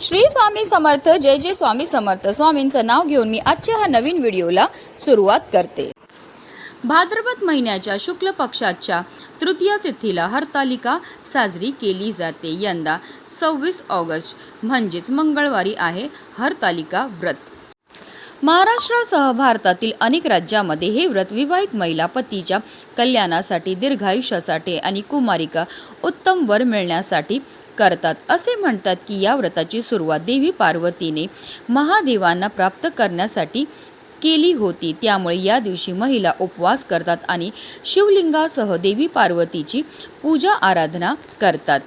श्री स्वामी समर्थ जय जय स्वामी समर्थ. स्वामींचं नाव घेऊन मी आजच्या ह्या नवीन व्हिडिओला सुरुवात करते. भाद्रपद महिन्याच्या शुक्ल पक्षाच्या तृतीय तिथीला हरतालिका साजरी केली जाते. यंदा सव्वीस ऑगस्ट म्हणजेच मंगळवारी आहे हरतालिका व्रत. महाराष्ट्रासह भारतातील अनेक राज्यामध्ये हे व्रत विवाहित महिला पतीच्या कल्याणासाठी दीर्घायुष्यासाठी आणि कुमारिका उत्तम वर मिळण्यासाठी करतात. असे म्हणतात की या व्रताची सुरुवात देवी पार्वतीने महादेवांना प्राप्त करण्यासाठी केली होती. त्यामुळे या दिवशी महिला उपवास करतात आणि शिवलिंगासह देवी पार्वतीची पूजा आराधना करतात.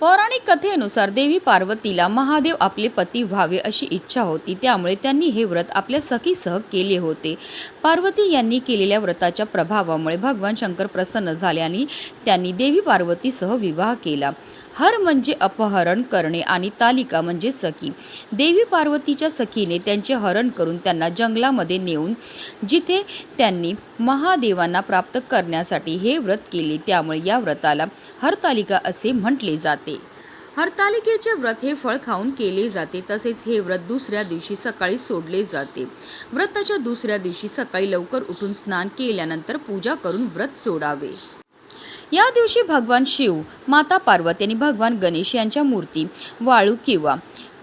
पौराणिक कथेनुसार देवी पार्वतीला महादेव आपले पती व्हावे अशी इच्छा होती. त्यामुळे त्यांनी हे व्रत आपल्या सखीसह केले होते. पार्वती यांनी केलेल्या व्रताच्या प्रभावामुळे भगवान शंकर प्रसन्न झाले आणि त्यांनी देवी पार्वतीसह विवाह केला. हर म्हणजे अपहरण करणे आणि तालिका म्हणजे सखी. देवी पार्वतीच्या सखीने त्यांचे हरण करून त्यांना जंगलामध्ये नेऊन जिथे त्यांनी महादेवांना प्राप्त करण्यासाठी हे व्रत केले त्यामुळे या व्रताला हरतालिका असे म्हटले जाते. हरतालिकेचे व्रत हे फळ खाऊन केले जाते तसेच हे व्रत दुसऱ्या दिवशी सकाळी सोडले जाते. व्रताच्या दुसऱ्या दिवशी सकाळी लवकर उठून स्नान केल्यानंतर पूजा करून व्रत सोडावे. या दिवशी भगवान शिव माता पार्वती आणि भगवान गणेश यांच्या मूर्ती वाळू किंवा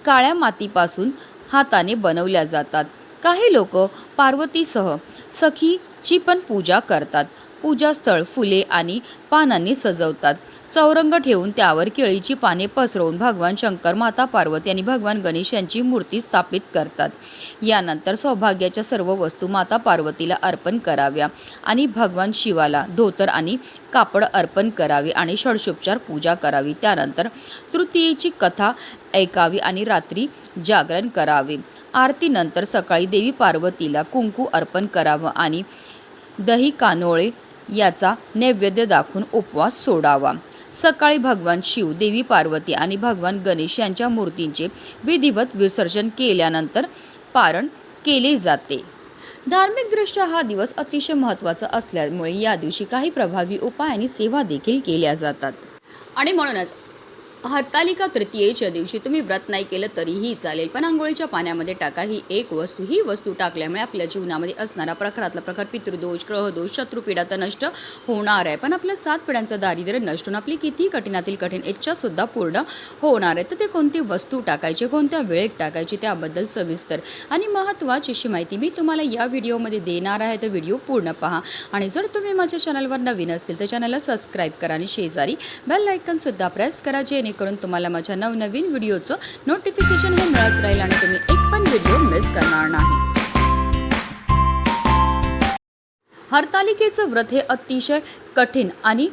काळ्या मातीपासून हाताने बनवल्या जातात. काही लोक पार्वतीसह सखी ची पण पूजा करतात. पूजास्थळ फुले आणि पानांनी सजवतात. चौरंग ठेवून त्यावर केळीची पाने पसरवून भगवान शंकर माता पार्वती आणि भगवान गणेश यांची मूर्ती स्थापित करतात. यानंतर सौभाग्याच्या सर्व वस्तू माता पार्वतीला अर्पण कराव्या आणि भगवान शिवाला धोतर आणि कापड अर्पण करावे आणि षडशोपचार पूजा करावी. त्यानंतर तृतीयेची कथा ऐकावी आणि रात्री जागरण करावे. आरतीनंतर सकाळी देवी पार्वतीला कुंकू अर्पण करावं आणि दही कानोळे याचा नैवेद्य दाखवून उपवास सोडावा. सकाळी भगवान शिव देवी पार्वती आणि भगवान गणेश यांच्या मूर्तींचे विधिवत विसर्जन केल्यानंतर पारण केले जाते. धार्मिकदृष्ट्या हा दिवस अतिशय महत्त्वाचा असल्यामुळे या दिवशी काही प्रभावी उपाय आणि सेवा देखील केल्या जातात. आणि म्हणूनच हरतालिका तृतीयेच्या दिवशी तुम्ही व्रत नाही केलं तरीही चालेल. पण आंघोळीच्या पाण्यामध्ये टाका. ही एक वस्तू. ही वस्तू टाकल्यामुळे आपल्या जीवनामध्ये असणारा प्रखरातला प्रकार पितृदोष ग्रहदोष शत्रुपीडा तर नष्ट होणार आहे. पण आपल्या सात पिढ्यांचं दारिद्र्य नष्ट होऊन आपली किती कठीणातील कठीण इच्छा सुद्धा पूर्ण होणार आहे. तर ते कोणती वस्तू टाकायची कोणत्या वेळेत टाकायची त्याबद्दल सविस्तर आणि महत्त्वाची अशी माहिती मी तुम्हाला या व्हिडिओमध्ये देणार आहे. तर व्हिडिओ पूर्ण पहा. आणि जर तुम्ही माझ्या चॅनलवर नवीन असतील तर चॅनलला सबस्क्राईब करा आणि शेजारी बेल आयकनसुद्धा प्रेस करा जेणेकरून तुम्हाला माझ्या नवनवीन व्हिडिओचं नोटिफिकेशन हे मिळत राहील आणि तुम्ही एक पण व्हिडिओ मिस करणार नाही. हरतालिकेचं व्रत हे अतिशय कठीण आणि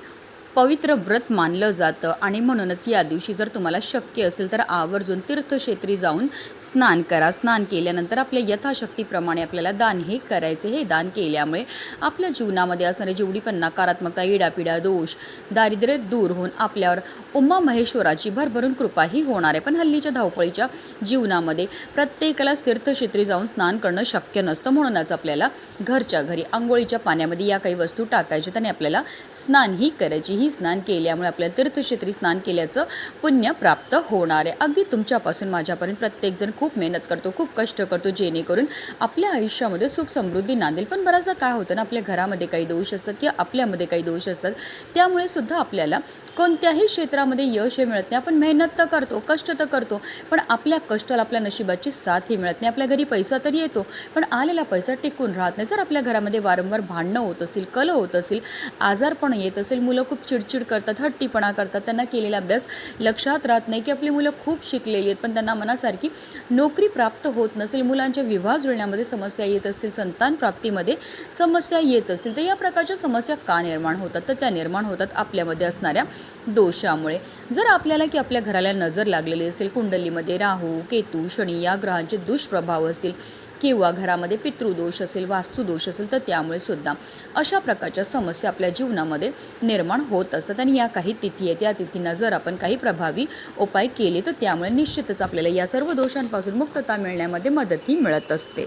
पवित्र व्रत मानलं जातं. आणि म्हणूनच या दिवशी जर तुम्हाला शक्य असेल तर आवर्जून तीर्थक्षेत्री जाऊन स्नान करा. स्नान केल्यानंतर आपल्या यथाशक्तीप्रमाणे आपल्याला दान हे करायचे. हे दान केल्यामुळे आपल्या जीवनामध्ये असणारी जेवढी पण नकारात्मकता इडापिडा दोष दारिद्र्य दूर होऊन आपल्यावर उमा महेश्वराची भरभरून कृपाही होणार आहे. पण हल्लीच्या धावपळीच्या जीवनामध्ये प्रत्येकालाच तीर्थक्षेत्री जाऊन स्नान करणं शक्य नसतं. म्हणूनच आपल्याला घरच्या घरी आंघोळीच्या पाण्यामध्ये या काही वस्तू टाकायच्या आणि आपल्याला स्नानही करायची. ही स्नान केल्यामुळे आपल्याला तीर्थक्षेत्री स्नान केल्याचं पुण्य प्राप्त होणार आहे. अगदी तुमच्यापासून माझ्यापर्यंत प्रत्येकजण खूप मेहनत करतो खूप कष्ट करतो जेणेकरून आपल्या आयुष्यामध्ये सुख समृद्धी नांदेल. पण बऱ्याचदा काय होतं ना आपल्या घरामध्ये काही दोष असतात किंवा आपल्यामध्ये काही दोष असतात त्यामुळे सुद्धा आपल्याला कोणत्याही क्षेत्रामध्ये यश हे मिळत नाही. आपण मेहनत तर करतो कष्ट तर करतो पण आपल्या कष्टाला आपल्या नशिबाची साथ ही मिळत नाही. आपल्या घरी पैसा तर येतो पण आलेला पैसा टिकून राहत नाही. जर आपल्या घरामध्ये वारंवार भांडणं होत असतील कल होत असेल आजारपण येत असेल मुलं खूप चिडचिड करतात हट्टीपणा करतात त्यांना केलेला अभ्यास लक्षात राहत नाही की आपली मुलं खूप शिकलेली आहेत पण त्यांना मनासारखी नोकरी प्राप्त होत नसेल मुलांच्या विवाह जुळण्यामध्ये समस्या येत असतील संतान प्राप्तीमध्ये समस्या येत असतील तर या प्रकारच्या समस्या का निर्माण होतात? तर त्या निर्माण होतात आपल्यामध्ये असणाऱ्या दोषामुळे. जर आपल्याला की आपल्या घराला नजर लागलेली असेल कुंडलीमध्ये राहू केतू शनी या ग्रहांचे दुष्प्रभाव असतील किंवा घरामध्ये पितृदोष असेल वास्तुदोष असेल तर त्यामुळे सुद्धा अशा प्रकारच्या समस्या आपल्या जीवनामध्ये निर्माण होत असतात. आणि या काही तिथी आहेत. या तिथींना जर आपण काही प्रभावी उपाय केले तर त्यामुळे निश्चितच आपल्याला या सर्व दोषांपासून मुक्तता मिळण्यामध्ये मदतही मिळत असते.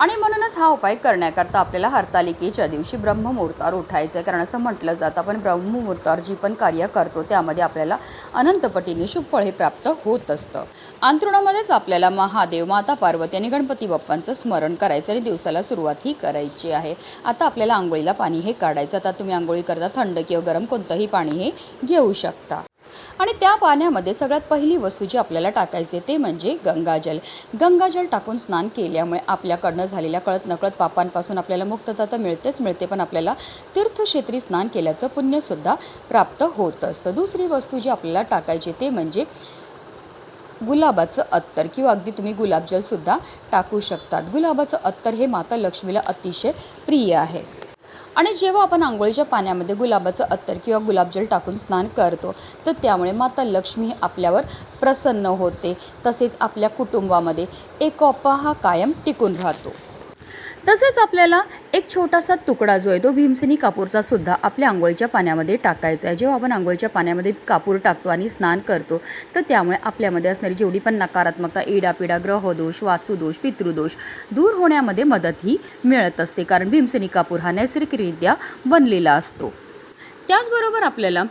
आणि म्हणूनच हा उपाय करण्याकरता आपल्याला हरतालिकेच्या दिवशी ब्रह्ममुहूर्तावर उठायचं आहे कारण असं म्हटलं जातं आपण ब्रह्ममुहूर्तावर जी पण कार्य करतो त्यामध्ये आपल्याला अनंतपटीने शुभफळ हे प्राप्त होत असतं. अंतरुणामध्येच आपल्याला महादेव माता पार्वती आणि गणपती बाप्पांचं स्मरण करायचं आणि दिवसाला सुरुवात ही करायची आहे. आता आपल्याला आंघोळीला पाणी हे काढायचं. आता तुम्ही आंघोळी करता थंड किंवा गरम कोणतंही पाणी हे घेऊ शकता. आणि त्या पाण्यामध्ये सगळ्यात पहिली वस्तू जी आपल्याला टाकायची ते म्हणजे गंगाजल. गंगाजल टाकून स्नान केल्यामुळे आपल्याकडनं झालेल्या कळत नकळत पापांपासून आपल्याला मुक्तता तर मिळतेच मिळते पण आपल्याला तीर्थक्षेत्री स्नान केल्याचं पुण्यसुद्धा प्राप्त होत असतं. दुसरी वस्तू जी आपल्याला टाकायची ते म्हणजे गुलाबाचं अत्तर किंवा अगदी तुम्ही गुलाबजलसुद्धा टाकू शकतात. गुलाबाचं अत्तर हे माता लक्ष्मीला अतिशय प्रिय आहे. आणि जेव्हा आपण आंघोळीच्या पाण्यामध्ये गुलाबाचं अत्तर किंवा गुलाबजल टाकून स्नान करतो तर त्यामुळे माता लक्ष्मी आपल्यावर प्रसन्न होते. तसेच आपल्या कुटुंबामध्ये एकोपा हा कायम टिकून राहतो. तसेच आपल्याला एक छोटासा तुकडा जो आहे तो भीमसेनी कापूरचा सुद्धा आपल्या आंघोळीच्या पाण्यामध्ये टाकायचा आहे. जेव्हा आपण आंघोळीच्या पाण्यामध्ये कापूर टाकतो आणि स्नान करतो तर त्यामुळे आपल्यामध्ये असणारी जेवढी पण नकारात्मकता इडापिडा ग्रहदोष वास्तुदोष पितृदोष दूर होण्यामध्ये मदत ही मिळत असते. कारण भीमसेनी कापूर हा नैसर्गिकरित्या बनलेला असतो. त्याचबरोबर आपल्याला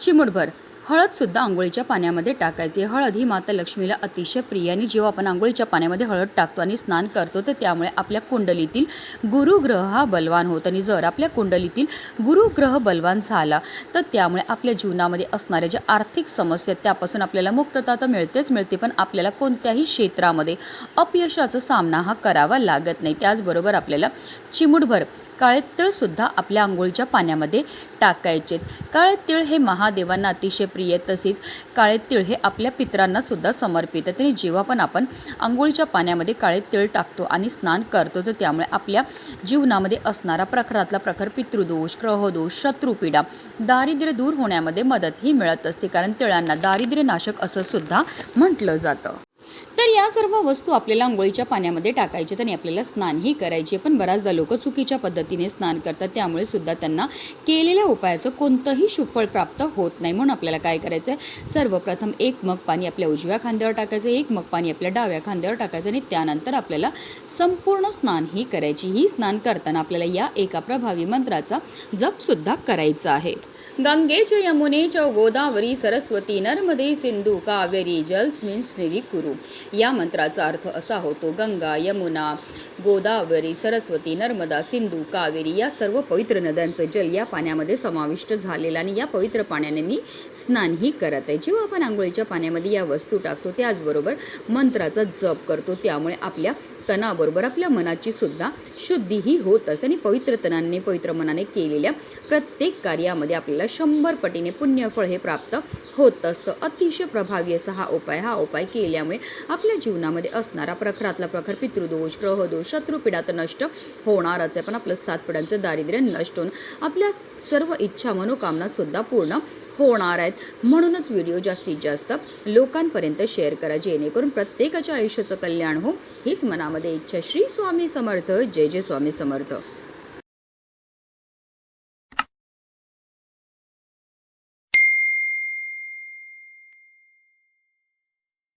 चिमुटभर हळदसुद्धा आंघोळीच्या पाण्यामध्ये टाकायची. हळद ही माता लक्ष्मीला अतिशय प्रिय आणि जेव्हा आपण आंघोळीच्या पाण्यामध्ये हळद टाकतो आणि स्नान करतो तर त्यामुळे आपल्या कुंडलीतील गुरुग्रह हा बलवान होतो. आणि जर आपल्या कुंडलीतील गुरुग्रह बलवान झाला तर त्यामुळे आपल्या जीवनामध्ये असणाऱ्या ज्या आर्थिक समस्या आहेत त्यापासून आपल्याला मुक्तता तर मिळतेच मिळते पण आपल्याला कोणत्याही क्षेत्रामध्ये अपयशाचा सामना हा करावा लागत नाही. त्याचबरोबर आपल्याला चिमुटभर काळे तिळसुद्धा आपल्या आंघोळीच्या पाण्यामध्ये टाकायचे काळे तिळ हे महादेवांना अतिशय प्रिय तसेच काळे तिळ हे आपल्या पितरांना सुद्धा समर्पित. आहे आणि जेव्हा पण आपण आंघोळीच्या पाण्यामध्ये काळे तिळ टाकतो आणि स्नान करतो तर त्यामुळे आपल्या जीवनामध्ये असणारा प्रखरातला प्रखर पितृदोष ग्रहदोष शत्रुपीडा दारिद्र्य दूर होण्यामध्ये मदत ही मिळत असते. कारण तिळांना दारिद्र्य नाशक असं सुद्धा म्हटलं जातं. तर या सर्व वस्तू आपल्याला आंघोळीच्या पाण्यामध्ये टाकायचे आणि आपल्याला स्नानही करायचे. पण बऱ्याचदा लोक चुकीच्या पद्धतीने स्नान करतात त्यामुळे सुद्धा त्यांना केलेल्या उपायाचं कोणतंही सुफळ प्राप्त होत नाही. म्हणून आपल्याला काय करायचं आहे सर्वप्रथम एक मग पाणी आपल्या उजव्या खांद्यावर टाकायचं एक मग पाणी आपल्या डाव्या खांद्यावर टाकायचं आणि त्यानंतर आपल्याला संपूर्ण स्नान ही करायची. ही स्नान करताना आपल्याला या एका प्रभावी मंत्राचा जपसुद्धा करायचा आहे. गंगेचे च यमुने च गोदावरी सरस्वती नर्मदे सिंधू कावेरी जलस्मिन स्निधी कुरु या मंत्राचा अर्थ असा होतो गंगा यमुना गोदावरी सरस्वती नर्मदा सिंधू कावेरी या सर्व पवित्र नद्यांचं जल या पाण्यामध्ये समाविष्ट झालेलं आणि या पवित्र पाण्याने मी स्नानही करत आहे. जेव्हा आपण आंघोळीच्या पाण्यामध्ये या वस्तू टाकतो त्याचबरोबर मंत्राचा जप करतो त्यामुळे आपल्या तणाबरोबर आपल्या मनाची सुद्धा शुद्धीही होत असते आणि पवित्र तनाने पवित्र मनाने केलेल्या प्रत्येक कार्यामध्ये आपल्याला शंभर पटीने पुण्यफळ हे प्राप्त होत असतं. अतिशय प्रभावी असा हा उपाय हा उपाय केल्यामुळे आपल्या जीवनामध्ये असणारा प्रखरातला प्रखर पितृदोष ग्रहदोष शत्रुपिडा तर नष्ट होणारच आहे. पण आपलं सात पिढ्यांचं दारिद्र्य नष्ट होऊन आपल्या सर्व इच्छा मनोकामना सुद्धा पूर्ण होणार आहेत. म्हणूनच व्हिडिओ जास्तीत जास्त लोकांपर्यंत शेअर करा. जेणेकरून प्रत्येकाच्या आयुष्याचं कल्याण हो हीच मनामध्ये इच्छा. श्री स्वामी समर्थ. जय जय स्वामी समर्थ.